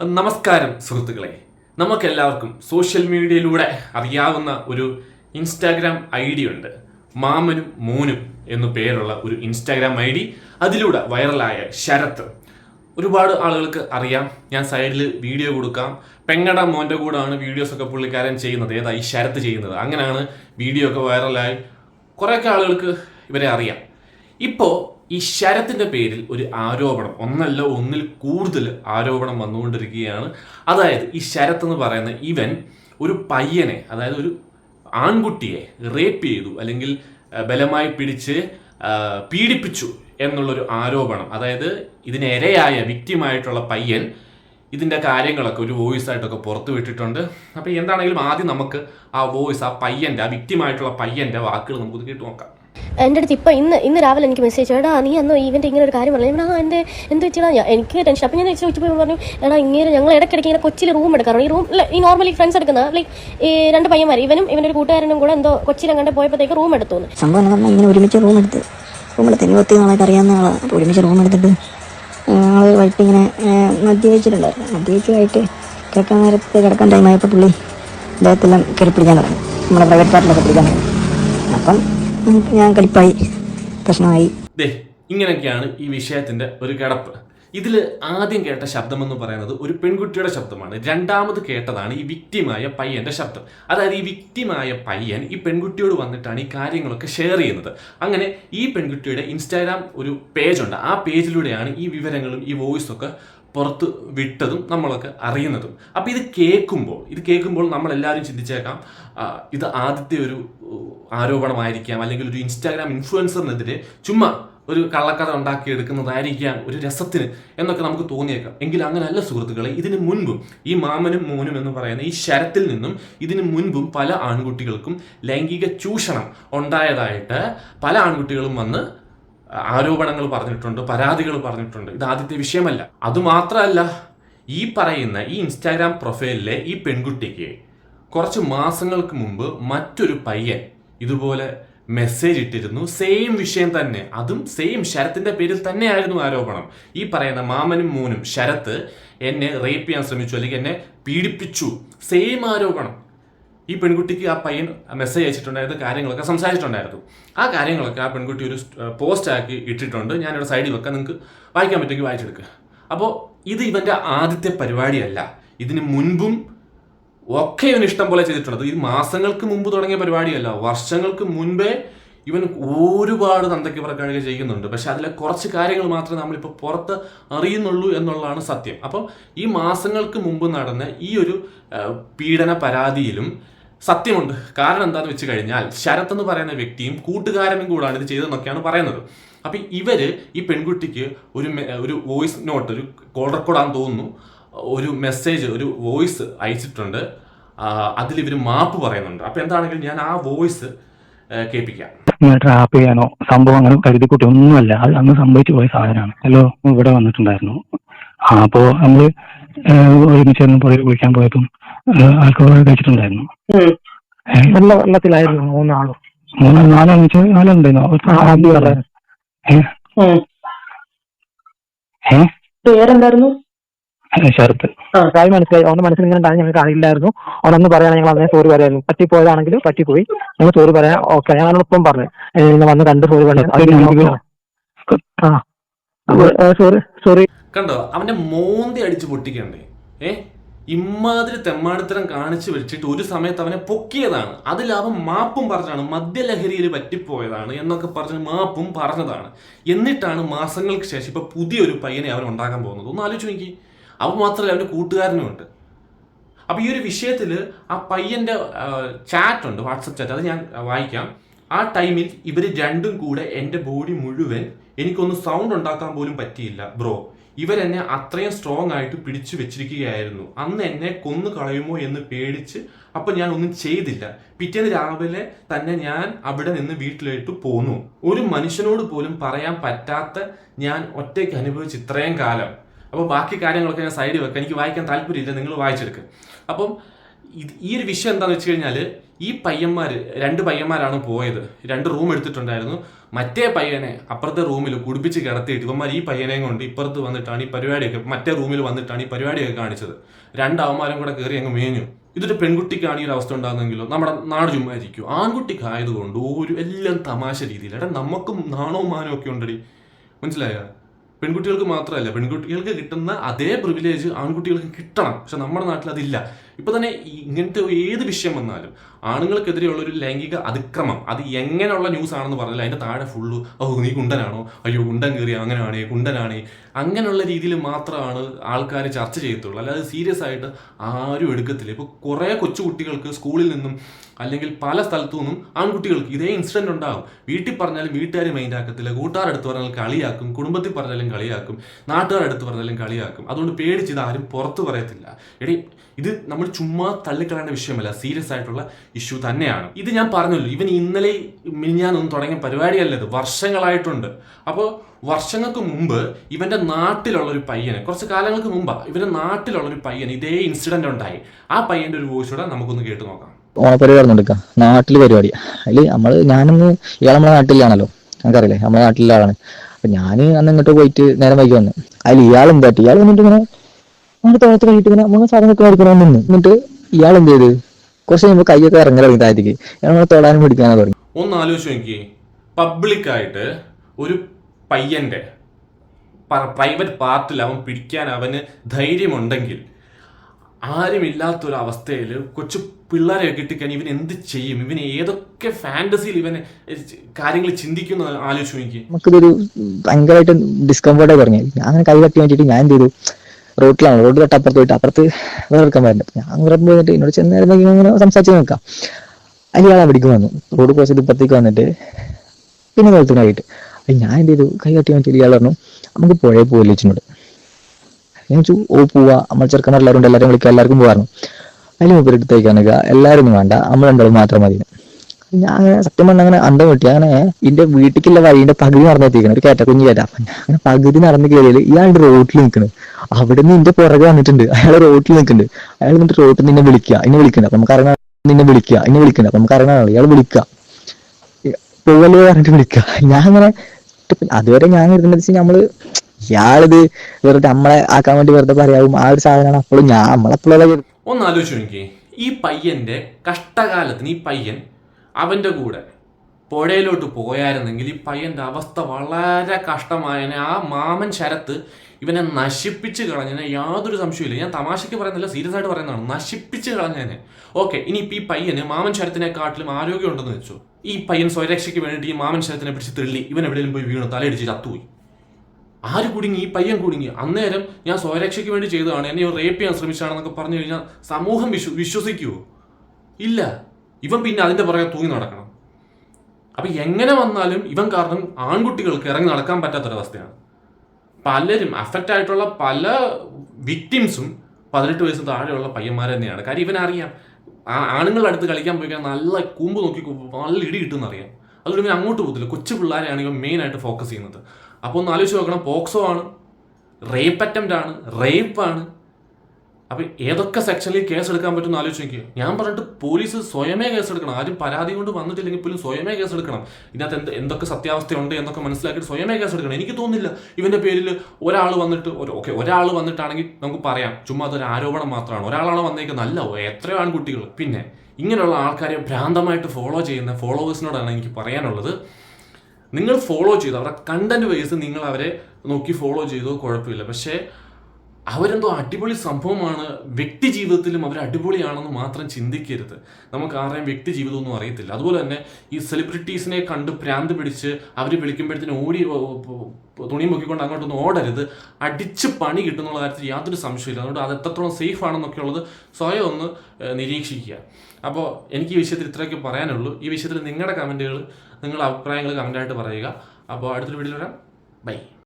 നമസ്കാരം സുഹൃത്തുക്കളെ. നമുക്കെല്ലാവർക്കും സോഷ്യൽ മീഡിയയിലൂടെ അറിയാവുന്ന ഒരു ഇൻസ്റ്റാഗ്രാം ഐ ഡി ഉണ്ട്. മാമനും മോനും എന്നു പേരുള്ള ഒരു ഇൻസ്റ്റാഗ്രാം ഐ ഡി അതിലൂടെ വൈറലായ ശരത്ത്. ഒരുപാട് ആളുകൾക്ക് അറിയാം. ഞാൻ സൈഡിൽ വീഡിയോ കൊടുക്കാം. പെങ്ങട മോന്റെ കൂടാണ് വീഡിയോസ് ഒക്കെ പുള്ളിക്കാരൻ ചെയ്യുന്നത്. ഏതാ ഈ ശരത്ത് ചെയ്യുന്നത്? അങ്ങനെയാണ് വീഡിയോ ഒക്കെ വൈറലായി. കുറേയൊക്കെ ആളുകൾക്ക് ഇവരെ അറിയാം. ഇപ്പോൾ ഈ ശരത്തിന്റെ പേരിൽ ഒരു ആരോപണം ഒന്നല്ല ഒന്നിൽ കൂടുതൽ ആരോപണം വന്നുകൊണ്ടിരിക്കുകയാണ്. അതായത് ഈ ശരത്ത് എന്ന് പറയുന്ന ഇവൻ ഒരു പയ്യനെ അതായത് ഒരു ആൺകുട്ടിയെ റേപ്പ് ചെയ്തു അല്ലെങ്കിൽ ബലമായി പിടിച്ച് പീഡിപ്പിച്ചു എന്നുള്ളൊരു ആരോപണം. അതായത് ഇതിനിരയായ വിക്റ്റിമായിട്ടുള്ള പയ്യൻ ഇതിന്റെ കാര്യങ്ങളൊക്കെ ഒരു വോയിസ് ആയിട്ടൊക്കെ പുറത്തു വിട്ടിട്ടുണ്ട് അപ്പോൾ എന്താണെങ്കിലും ആദ്യം നമുക്ക് ആ വോയിസ് ആ പയ്യന്റെ ആ വിക്റ്റിമായിട്ടുള്ള പയ്യന്റെ വാക്കുകൾ നമുക്ക് കേട്ട് നോക്കാം. എന്റെ അടുത്ത് ഇപ്പം ഇന്ന് ഇന്ന് രാവിലെ എനിക്ക് മെസ്സേജ് എടാ നീ അന്ന് ഇവന്റെ ഇങ്ങനെ ഒരു കാര്യം പറഞ്ഞു ആ എന്റെ എന്ത് വെച്ചാൽ എനിക്ക് ടെൻഷൻ അപ്പം ഞാൻ ചോദിച്ചപ്പോൾ പറഞ്ഞു എടാ ഇങ്ങനെ ഞങ്ങൾ ഇടയ്ക്കിടയ്ക്ക് ഇങ്ങനെ കൊച്ചിയിൽ റൂം എടുക്കാറുണ്ട് ഈ റൂം ഈ നോർമലി ഫ്രണ്ട്സ് എടുക്കുന്ന ലൈക്ക് ഈ രണ്ട് പയ്യന്മാർ ഇവനും ഇവന്റെ ഒരു കൂട്ടുകാരനും കൂടെ എന്തോ കൊച്ചിയിൽ അങ്ങോട്ട് പോയപ്പോഴത്തേക്ക് റൂം എടുത്തു സംഭവം നമ്മൾ ഇങ്ങനെ ഒരുമിച്ച് റൂം എടുത്ത്. റൂം എടുത്ത് എനിക്ക് ഒത്തിരി നാളൊക്കെ അറിയാവുന്ന ആളാണ് അപ്പോൾ ഒരുമിച്ച് റൂം എടുത്തിട്ട് ഞങ്ങൾ വൈകിട്ട് ഇങ്ങനെ മദ്യപിച്ചിട്ടുണ്ടായിരുന്നു മദ്യപിച്ചതായിട്ട് കിടക്കാൻ നേരത്ത് കിടക്കാൻ ടൈമായപ്പോൾ പുള്ളി അദ്ദേഹത്തെല്ലാം കയറി തുടങ്ങി. നമ്മളെ പ്രൈവറ്റ് പാർട്ടിലൊക്കെ പിടിക്കാൻ തുടങ്ങി. അപ്പം ഞാൻ കളിപ്പായി പ്രശ്നമായി. ഇങ്ങനെയൊക്കെയാണ് ഈ വിഷയത്തിന്റെ ഒരു കിടപ്പ്. ഇതിൽ ആദ്യം കേട്ട ശബ്ദം എന്ന് പറയുന്നത് ഒരു പെൺകുട്ടിയുടെ ശബ്ദമാണ്. രണ്ടാമത് കേട്ടതാണ് ഈ വിക്റ്റിമായ പയ്യന്റെ ശബ്ദം. അതായത് ഈ വിക്റ്റിമായ പയ്യൻ ഈ പെൺകുട്ടിയോട് വന്നിട്ടാണ് ഈ കാര്യങ്ങളൊക്കെ ഷെയർ ചെയ്യുന്നത്. അങ്ങനെ ഈ പെൺകുട്ടിയുടെ ഇൻസ്റ്റാഗ്രാം ഒരു പേജുണ്ട് ആ പേജിലൂടെയാണ് ഈ വിവരങ്ങളും ഈ വോയിസും ഒക്കെ പുറത്ത് വിട്ടതും നമ്മളൊക്കെ അറിയുന്നതും. അപ്പോൾ ഇത് കേൾക്കുമ്പോൾ ഇത് കേൾക്കുമ്പോൾ നമ്മളെല്ലാവരും ചിന്തിച്ചേക്കാം ഇത് ആദ്യത്തെ ഒരു ആരോപണമായിരിക്കാം അല്ലെങ്കിൽ ഒരു ഇൻസ്റ്റാഗ്രാം ഇൻഫ്ലുവൻസറിനെതിരെ ചുമ്മാ ഒരു കള്ളക്കഥ ഉണ്ടാക്കിയെടുക്കുന്നതായിരിക്കാം ഒരു രസത്തിന് എന്നൊക്കെ നമുക്ക് തോന്നിയേക്കാം. എങ്കിൽ അങ്ങനെയല്ല സുഹൃത്തുക്കളെ ഇതിനു മുൻപും ഈ മാമനും മോനും എന്ന് പറയുന്ന ഈ ശരത്തിൽ നിന്നും ഇതിന് മുൻപും പല ആൺകുട്ടികൾക്കും ലൈംഗിക ചൂഷണം ഉണ്ടായതായിട്ട് പല ആൺകുട്ടികളും വന്ന് ആരോപണങ്ങൾ പറഞ്ഞിട്ടുണ്ട് പരാതികൾ പറഞ്ഞിട്ടുണ്ട്. ഇത് ആദ്യത്തെ വിഷയമല്ല. അതുമാത്രമല്ല ഈ പറയുന്ന ഈ ഇൻസ്റ്റാഗ്രാം പ്രൊഫൈലിലെ ഈ പെൺകുട്ടിക്ക് കുറച്ച് മാസങ്ങൾക്ക് മുമ്പ് മറ്റൊരു പയ്യൻ ഇതുപോലെ മെസ്സേജ് ഇട്ടിരുന്നു. സെയിം വിഷയം തന്നെ. അതും സെയിം ശരത്തിന്റെ പേരിൽ തന്നെയായിരുന്നു ആരോപണം. ഈ പറയുന്ന മാമനും മൂനും ശരത്ത് എന്നെ റേപ്പ് ചെയ്യാൻ ശ്രമിച്ചു അല്ലെങ്കിൽ എന്നെ പീഡിപ്പിച്ചു. സെയിം ആരോപണം. ഈ പെൺകുട്ടിക്ക് ആ പയ്യൻ മെസ്സേജ് അയച്ചിട്ടുണ്ടായിരുന്നു കാര്യങ്ങളൊക്കെ സംസാരിച്ചിട്ടുണ്ടായിരുന്നു. ആ കാര്യങ്ങളൊക്കെ ആ പെൺകുട്ടി ഒരു പോസ്റ്റ് ആക്കി ഇട്ടിട്ടുണ്ട്. ഞാനിവിടെ സൈഡിൽ വെക്കാം. നിങ്ങൾക്ക് വായിക്കാൻ പറ്റുമെങ്കിൽ വായിച്ചെടുക്കുക അപ്പോൾ ഇത് ഇവന്റെ ആദ്യത്തെ പരിപാടിയല്ല. ഇതിന് മുൻപും ഒക്കെ ഇവൻ ഇഷ്ടം പോലെ ചെയ്തിട്ടുള്ളത് ഇത് മാസങ്ങൾക്ക് മുമ്പ് തുടങ്ങിയ പരിപാടിയല്ല. വർഷങ്ങൾക്ക് മുൻപേ ഇവൻ ഒരുപാട് തന്തയ്ക്ക് പുറക്കാഴുക ചെയ്യുന്നുണ്ട്. പക്ഷെ അതിലെ കുറച്ച് കാര്യങ്ങൾ മാത്രമേ നമ്മളിപ്പോൾ പുറത്ത് അറിയുന്നുള്ളൂ എന്നുള്ളതാണ് സത്യം. അപ്പം ഈ മാസങ്ങൾക്ക് മുമ്പ് നടന്ന ഈ ഒരു പീഡന പരാതിയിലും സത്യമുണ്ട്. കാരണം എന്താണെന്ന് വെച്ച് കഴിഞ്ഞാൽ ശരത് എന്ന് പറയുന്ന വ്യക്തിയും കൂട്ടുകാരനും കൂടാണ് ഇത് ചെയ്തതെന്നൊക്കെയാണ് പറയുന്നത്. അപ്പം ഇവർ ഈ പെൺകുട്ടിക്ക് ഒരു ഒരു വോയിസ് നോട്ട് ഒരു കോൾ റെക്കോർഡാന്ന് തോന്നുന്നു. ഒരു മെസ്സേജ് ഒരു വോയിസ് അയച്ചിട്ടുണ്ട്. അതിൽ ഇവർ മാപ്പ് പറയുന്നുണ്ട്. അപ്പം എന്താണെങ്കിലും ഞാൻ ആ വോയിസ് കേൾപ്പിക്കാം. ട്രാപ്പ് ചെയ്യാനോ സംഭവം അങ്ങനെ കരുതിക്കുട്ടി ഒന്നുമല്ല. അത് അന്ന് സംഭവിച്ചു പോയ സാധനമാണ്. ഹലോ ഇവിടെ വന്നിട്ടുണ്ടായിരുന്നു. ആ അപ്പോ നമ്മൾ ഏഹ്, ഒരുമിച്ച് പുറകെ കുളിക്കാൻ പോയപ്പം ആൽക്കഹോൾ കഴിച്ചിട്ടുണ്ടായിരുന്നു. വെള്ള വെള്ളത്തിലായിരുന്നു മൂന്നാളും. മൂന്ന് നാലുണ്ടായിരുന്നു. പേരെന്തായിരുന്നു? ആ കാര്യം മനസ്സിലായി. അവന്റെ മനസ്സിൽ ഇങ്ങനെ ഉണ്ടായി ഞങ്ങൾക്ക് അറിയില്ലായിരുന്നു. അവനൊന്ന് പറയാൻ ഞങ്ങൾ അതിനെ സോറി പറയായിരുന്നു. പറ്റിപ്പോയതാണെങ്കിൽ പറ്റിപ്പോയി. ഞങ്ങൾ സോറി പറയാം ഓക്കെ ഞാൻ ഇപ്പം പറഞ്ഞു. നിങ്ങൾ വന്ന് കണ്ട് സോറി പറഞ്ഞു. ആ. സോറി സോറി കണ്ടോ? അവന്റെ മോന്തി അടിച്ച് പൊട്ടിക്കണ്ടേ? ഏ? ഇമാതിരി തെമ്മാടിത്തരം കാണിച്ചു വെച്ചിട്ട് ഒരു സമയത്ത് അവനെ പൊക്കിയതാണ്. അതിൽ അവൻ മാപ്പും പറഞ്ഞാണ് മദ്യലഹരിയിൽ പറ്റിപ്പോയതാണ് എന്നൊക്കെ പറഞ്ഞ് മാപ്പും പറഞ്ഞതാണ്. എന്നിട്ടാണ് മാസങ്ങൾക്ക് ശേഷം ഇപ്പൊ പുതിയൊരു പയ്യനെ അവൻ ഉണ്ടാക്കാൻ പോകുന്നത്. ഒന്ന് ആലോചിച്ച് നോക്കി അവൻ മാത്രമല്ല അവന്റെ കൂട്ടുകാരനും ഉണ്ട്. അപ്പോൾ ഈ ഒരു വിഷയത്തിൽ ആ പയ്യന്റെ ചാറ്റ് ഉണ്ട് വാട്സപ്പ് ചാറ്റ് അത് ഞാൻ വായിക്കാം. ആ ടൈമിൽ ഇവർ രണ്ടും കൂടെ എന്റെ ബോഡി മുഴുവൻ എനിക്കൊന്ന് സൗണ്ട് ഉണ്ടാക്കാൻ പോലും പറ്റിയില്ല ബ്രോ. ഇവരെന്നെ അത്രയും സ്ട്രോങ് ആയിട്ട് പിടിച്ചു വെച്ചിരിക്കുകയായിരുന്നു. അന്ന് എന്നെ കൊന്നു കളയുമോ എന്ന് പേടിച്ച് അപ്പൊ ഞാൻ ഒന്നും ചെയ്തില്ല. പിറ്റേന്ന് രാവിലെ തന്നെ ഞാൻ അവിടെ നിന്ന് വീട്ടിലേട്ട് പോന്നു. ഒരു മനുഷ്യനോട് പോലും പറയാൻ പറ്റാത്ത ഞാൻ ഒറ്റയ്ക്ക് അനുഭവിച്ച ഇത്രയും കാലം. അപ്പോൾ ബാക്കി കാര്യങ്ങളൊക്കെ ഞാൻ സൈഡിൽ വെക്കാം. എനിക്ക് വായിക്കാൻ താല്പര്യമില്ല നിങ്ങൾ വായിച്ചെടുക്കുക അപ്പം ഈ ഒരു വിഷയം എന്താണെന്ന് വെച്ച് കഴിഞ്ഞാൽ ഈ പയ്യന്മാർ രണ്ട് പയ്യന്മാരാണ് പോയത്. രണ്ട് റൂം എടുത്തിട്ടുണ്ടായിരുന്നു. മറ്റേ പയ്യനെ അപ്പുറത്തെ റൂമിൽ കുടിപ്പിച്ച് കിടത്തിയിട്ട് ഇവന്മാർ ഈ പയ്യനെയും കൊണ്ട് ഇപ്പുറത്ത് വന്നിട്ടാണ് ഈ പരിപാടിയൊക്കെ മറ്റേ റൂമിൽ വന്നിട്ടാണ് ഈ പരിപാടിയൊക്കെ കാണിച്ചത്. രണ്ട് അവന്മാരും കൂടെ കയറി അങ്ങ് മേഞ്ഞു. ഇതൊരു പെൺകുട്ടിക്കാണ് ഈ ഒരു അവസ്ഥ ഉണ്ടാകുന്നെങ്കിലോ നമ്മുടെ നാട് ചുമ്മാ ഇരിക്കും ആൺകുട്ടിക്കായതുകൊണ്ട് ഒരു എല്ലാം തമാശ രീതിയിൽ എടാ നമുക്കും നാണവും മാനവും ഒക്കെ ഉണ്ടടി. മനസ്സിലായോ? പെൺകുട്ടികൾക്ക് മാത്രമല്ല പെൺകുട്ടികൾക്ക് കിട്ടുന്ന അതേ പ്രിവിലേജ് ആൺകുട്ടികൾക്ക് കിട്ടണം. പക്ഷെ നമ്മുടെ നാട്ടിൽ അതില്ല ഇപ്പൊ തന്നെ ഇങ്ങനത്തെ ഏത് വിഷയം വന്നാലും ആണുങ്ങൾക്കെതിരെയുള്ള ഒരു ലൈംഗിക അതിക്രമം അത് എങ്ങനെയുള്ള ന്യൂസ് ആണെന്ന് പറഞ്ഞാൽ അതിന്റെ താഴെ ഫുള്ള് ഓ നീ കുണ്ടനാണോ? അയ്യോ കുണ്ടൻ കയറി അങ്ങനെയാണേ കുണ്ടനാണേ. അങ്ങനെയുള്ള രീതിയിൽ മാത്രമാണ് ആൾക്കാർ ചർച്ച ചെയ്യത്തുള്ളൂ. അല്ലാതെ സീരിയസ് ആയിട്ട് ആരും എടുക്കത്തില്ല. ഇപ്പൊ കുറേ കൊച്ചുകുട്ടികൾക്ക് സ്കൂളിൽ നിന്നും അല്ലെങ്കിൽ പല സ്ഥലത്തു നിന്നും ആൺകുട്ടികൾക്ക് ഇതേ ഇൻസിഡന്റ് ഉണ്ടാകും വീട്ടിൽ പറഞ്ഞാലും വീട്ടുകാർ മൈൻഡ് ആക്കത്തില്ല. കൂട്ടുകാരെടുത്ത് പറഞ്ഞാലും കളിയാക്കും. കുടുംബത്തിൽ പറഞ്ഞാലും കളിയാക്കും. നാട്ടുകാരെടുത്ത് പറഞ്ഞാലും കളിയാക്കും. അതുകൊണ്ട് പേടിച്ച് ആരും പുറത്ത് പറയത്തില്ല. എടി ഇത് നമ്മൾ ചുമ്മാ തള്ളിക്കളയേണ്ട വിഷയമല്ല. സീരിയസ് ആയിട്ടുള്ള ഇഷ്യൂ തന്നെയാണ്. ഇത് ഞാൻ പറഞ്ഞല്ലോ. ഇവൻ ഇന്നലെ മിനിഞ്ഞാനൊന്നും തുടങ്ങിയ പരിപാടിയല്ല ഇത്. വർഷങ്ങളായിട്ടുണ്ട്. അപ്പോൾ വർഷങ്ങൾക്ക് മുമ്പ് ഇവന്റെ നാട്ടിലുള്ള ഒരു പയ്യന് കുറച്ച് കാലങ്ങൾക്ക് മുമ്പ് ഇവന്റെ നാട്ടിലുള്ള ഒരു പയ്യൻ ഇതേ ഇൻസിഡന്റ് ഉണ്ടായി. ആ പയ്യന്റെ ഒരു വോയിസ് കൂടെ നമുക്കൊന്ന് കേട്ട് നോക്കാം. ഓണപ്പരിപാടി നടക്കാം നാട്ടിൽ പരിപാടി. അല്ലെങ്കിൽ നമ്മൾ ഞാനൊന്ന് ഇയാൾ നമ്മുടെ നാട്ടിലാണല്ലോ. നമുക്കറിയില്ലേ? നമ്മുടെ നാട്ടിലെ ആളാണ്. അപ്പൊ ഞാൻ അന്ന് ഇങ്ങോട്ട് പോയിട്ട് നേരം വൈകി വന്നു. അതിൽ ഇയാൾ എന്താ ഇയാൾ വന്നിട്ട് ഇങ്ങനെ നമ്മുടെ തോളത്ത് കഴിയിട്ട് ഇങ്ങനെ മൂന്ന് സാധനമൊക്കെ മേടിക്കണം നിന്ന്. എന്നിട്ട് ഇയാൾ എന്ത് ചെയ്ത്? കുറച്ച് കഴിയുമ്പോൾ കൈയൊക്കെ ഇറങ്ങി തുടങ്ങി താഴത്തേക്ക്. ഇയാൾ തൊടാനും പിടിക്കാനോ തുടങ്ങി. ഒന്ന് ആലോചിച്ച് നോക്കി പബ്ലിക്കായിട്ട് ഒരു പയ്യന്റെ പ്രൈവറ്റ് പാർട്ടിൽ അവൻ പിടിക്കാൻ അവന് ധൈര്യമുണ്ടെങ്കിൽ ആരുമില്ലാത്തൊരവസ്ഥയിൽ കൊച്ചു പിള്ളേരെ കിട്ടിക്കഴിഞ്ഞാൽ ഇവൻ എന്ത് ചെയ്യും? ഇവൻ ഏതൊക്കെ ഫാന്റസിയിൽ ഇവന് കാര്യങ്ങൾ ചിന്തിക്കുന്ന ആലോചിച്ച് നോക്കി നമുക്കിതൊരു ഭയങ്കരമായിട്ട് ഡിസ്കംഫർട്ടായി തുടങ്ങി. ഞാൻ അങ്ങനെ കൈ തട്ടി വേണ്ടിയിട്ട് ഞാൻ എന്ത് ചെയ്തു? റോട്ടിലാണ്. റോഡ് തൊട്ട് അപ്പുറത്ത് പോയിട്ട് അപ്പുറത്ത് വേറെ എടുക്കാൻ പറ്റുന്നത് ഞാൻ അങ്ങനെ പോയിട്ട് എന്നോട് ചെന്നായിരുന്നെങ്കിൽ ഇങ്ങനെ സംസാരിച്ച് നോക്കാം അതിൽ ഇയാളെ പിടിക്കും വന്നു. റോഡ് ക്രോസ് ചെയ്ത് ഇപ്പുറത്തേക്ക് വന്നിട്ട് പിന്നെ നിലത്തുനായിട്ട് ഞാൻ എന്ത് ചെയ്തു? കൈ കട്ടി വന്നിട്ട് ഇയാൾ പറഞ്ഞു നമുക്ക് പുഴയിൽ പോകില്ല വെച്ചിട്ടുണ്ട് ഞാൻ ചോദിച്ചു ഓ പോവാ. നമ്മൾ ചെറുക്കന്മാർ എല്ലാവരും എല്ലാവരും വിളിക്കുക എല്ലാവർക്കും പോകാറുണ്ട് അതിൽ മുപ്പര് എടുത്തേക്കാൻ എല്ലാവരും വേണ്ട. നമ്മൾ രണ്ടാളും മാത്രം മതി ഞാൻ സത്യം പറഞ്ഞ അങ്ങനെ അന്തം കിട്ടി അങ്ങനെ എന്റെ വീട്ടിലേക്കുള്ള വഴിന്റെ പകുതി നടന്നെത്തിക്കണം ഒരു കേറ്റ കുഞ്ഞു കേട്ടാ അപ്പൊ അങ്ങനെ പകുതി നടന്ന് കയറിയാൽ ഇയാളുടെ റോട്ടിൽ നിൽക്കണ് അവിടെ നിന്ന് എന്റെ പുറകെ വന്നിട്ടുണ്ട്. അയാൾ റോട്ടിൽ നിൽക്കുന്നുണ്ട് അയാൾ എന്നിട്ട് റോട്ടിൽ നിന്നെ വിളിക്കുക എന്നെ വിളിക്കണ്ട. അപ്പൊ നമുക്ക് അറിയണ നിന്നെ വിളിക്കുക എന്നെ വിളിക്കണ്ട. അപ്പൊ നമുക്ക് അറിയണ ഇയാൾ വിളിക്കുക പോവല്ലേ പറഞ്ഞിട്ട് വിളിക്കുക ഞാൻ അങ്ങനെ അതുവരെ ഞാൻ ഇരുന്നത് വെച്ചാൽ നമ്മൾ ഇയാളിത് വെറുതെ നമ്മളെ ആക്കാൻ വേണ്ടി വെറുതെ പറയാവും. ആ ഒരു സാധനമാണ് അപ്പോഴും ഞാൻ. നമ്മളെപ്പോഴുള്ള ഒന്ന് ആലോചിച്ചു ഈ പയ്യന്റെ കഷ്ടകാലത്തിന് ഈ പയ്യൻ അവന്റെ കൂടെ പുഴയിലോട്ട് പോയായിരുന്നെങ്കിൽ ഈ പയ്യന്റെ അവസ്ഥ വളരെ കഷ്ടമായനെ. ആ മാമൻ ശരത്ത് ഇവനെ നശിപ്പിച്ച് കളഞ്ഞതിനെ യാതൊരു സംശയമില്ല ഞാൻ തമാശയ്ക്ക് പറയുന്നില്ല സീരിയസ് ആയിട്ട് പറയുന്നതാണ്. നശിപ്പിച്ച് കളഞ്ഞതിനെ ഓക്കെ ഇനിയിപ്പോൾ ഈ പയ്യന് മാമൻ ശരത്തിനെക്കാട്ടിലും ആരോഗ്യം ഉണ്ടെന്ന് വെച്ചു. ഈ പയ്യൻ സ്വരക്ഷയ്ക്ക് വേണ്ടിയിട്ട് ഈ മാമൻ ശരത്തിനെ പിടിച്ച് തള്ളി ഇവൻ എവിടെയെങ്കിലും പോയി വീണു തലയിടിച്ച് ചത്തുപോയി. ആര് കുടുങ്ങി? ഈ പയ്യൻ കുടുങ്ങി. അന്നേരം ഞാൻ സ്വരക്ഷയ്ക്ക് വേണ്ടി ചെയ്തതാണ്. എന്നെ റേപ്പ് ചെയ്യാൻ ശ്രമിച്ചാണെന്നൊക്കെ പറഞ്ഞു കഴിഞ്ഞാൽ സമൂഹം വിശ്വ വിശ്വസിക്കുമോ ഇല്ല. ഇവൻ പിന്നെ അതിന്റെ പുറകെ തൂങ്ങി നടക്കണം. അപ്പൊ എങ്ങനെ വന്നാലും ഇവൻ കാരണം ആൺകുട്ടികൾക്ക് ഇറങ്ങി നടക്കാൻ പറ്റാത്തൊരവസ്ഥയാണ്. പലരും അഫക്റ്റ് ആയിട്ടുള്ള പല വിക്ടിംസും പതിനെട്ട് വയസ്സ് താഴെയുള്ള പയ്യന്മാർ തന്നെയാണ്. കാര്യം ഇവനറിയാം ആണുങ്ങളുടെ അടുത്ത് കളിക്കാൻ പോയി കഴിഞ്ഞാൽ നല്ല കൂമ്പ് നോക്കി നല്ല ഇടി കിട്ടുമെന്ന് അറിയാം. അതുകൊണ്ട് ഇവൻ അങ്ങോട്ട് പോകത്തില്ല. കൊച്ചു പിള്ളേരെയാണ് ഇവൻ മെയിനായിട്ട് ഫോക്കസ് ചെയ്യുന്നത്. അപ്പോൾ ഒന്ന് ആലോചിച്ച് നോക്കണം പോക്സോ ആണ് റേപ്പ് അറ്റംപ്റ്റ് ആണ് റേപ്പ് അപ്പൊ ഏതൊക്കെ സെക്ഷനിൽ കേസ് എടുക്കാൻ പറ്റുമെന്ന് ആലോചിച്ച് നോക്കിയോ. ഞാൻ പറഞ്ഞിട്ട് പോലീസ് സ്വയമേ കേസ് എടുക്കണം ആരും പരാതി കൊണ്ട് വന്നിട്ടില്ലെങ്കിൽ പോലും സ്വയമേ കേസ് എടുക്കണം ഇതിനകത്ത് എന്ത് എന്തൊക്കെ സത്യാവസ്ഥയുണ്ട് എന്നൊക്കെ മനസ്സിലാക്കിയിട്ട് സ്വയമേ കേസ് എടുക്കണം എനിക്ക് തോന്നുന്നില്ല ഇവന്റെ പേരിൽ ഒരാൾ വന്നിട്ട് ഒരു ഓക്കെ ഒരാൾ വന്നിട്ടാണെങ്കിൽ നമുക്ക് പറയാം ചുമ്മാ അതൊരു ആരോപണം മാത്രമാണ്. ഒരാളാണ് വന്നേക്കുന്നത്. അല്ല എത്രയോ ആൺകുട്ടികൾ പിന്നെ ഇങ്ങനെയുള്ള ആൾക്കാരെ ഭ്രാന്തമായിട്ട് ഫോളോ ചെയ്യുന്ന ഫോളോവേഴ്സിനോടാണ് എനിക്ക് പറയാനുള്ളത്. നിങ്ങൾ ഫോളോ ചെയ്തു അവരുടെ കണ്ടന്റ് വൈസ് നിങ്ങൾ അവരെ നോക്കി ഫോളോ ചെയ്തോ കുഴപ്പമില്ല. പക്ഷേ അവരെന്തോ അടിപൊളി സംഭവമാണ്. വ്യക്തി ജീവിതത്തിലും അവർ അടിപൊളിയാണെന്ന് മാത്രം ചിന്തിക്കരുത്. നമുക്ക് ആരെയും വ്യക്തി ജീവിതമൊന്നും അറിയത്തില്ല. അതുപോലെ തന്നെ ഈ സെലിബ്രിറ്റീസിനെ കണ്ട് പ്രാന്ത് പിടിച്ച് അവർ വിളിക്കുമ്പോഴത്തേനും ഓടി തുണി മുക്കിക്കൊണ്ട് അങ്ങോട്ടൊന്നും ഓടരുത്. അടിച്ച് പണി കിട്ടുന്നുള്ള കാര്യത്തിൽ യാതൊരു സംശയമില്ല അതുകൊണ്ട് അത് എത്രത്തോളം സേഫ് ആണെന്നൊക്കെ ഉള്ളത് സ്വയം ഒന്ന് നിരീക്ഷിക്കുക. അപ്പോൾ എനിക്ക് ഈ വിഷയത്തിൽ ഇത്രയൊക്കെ പറയാനുള്ളൂ. ഈ വിഷയത്തിൽ നിങ്ങളുടെ കമന്റുകൾ നിങ്ങളുടെ അഭിപ്രായങ്ങൾ കമന്റായിട്ട് പറയുക. അപ്പോൾ അടുത്തൊരു വീഡിയോയിൽ വരാം. ബൈ.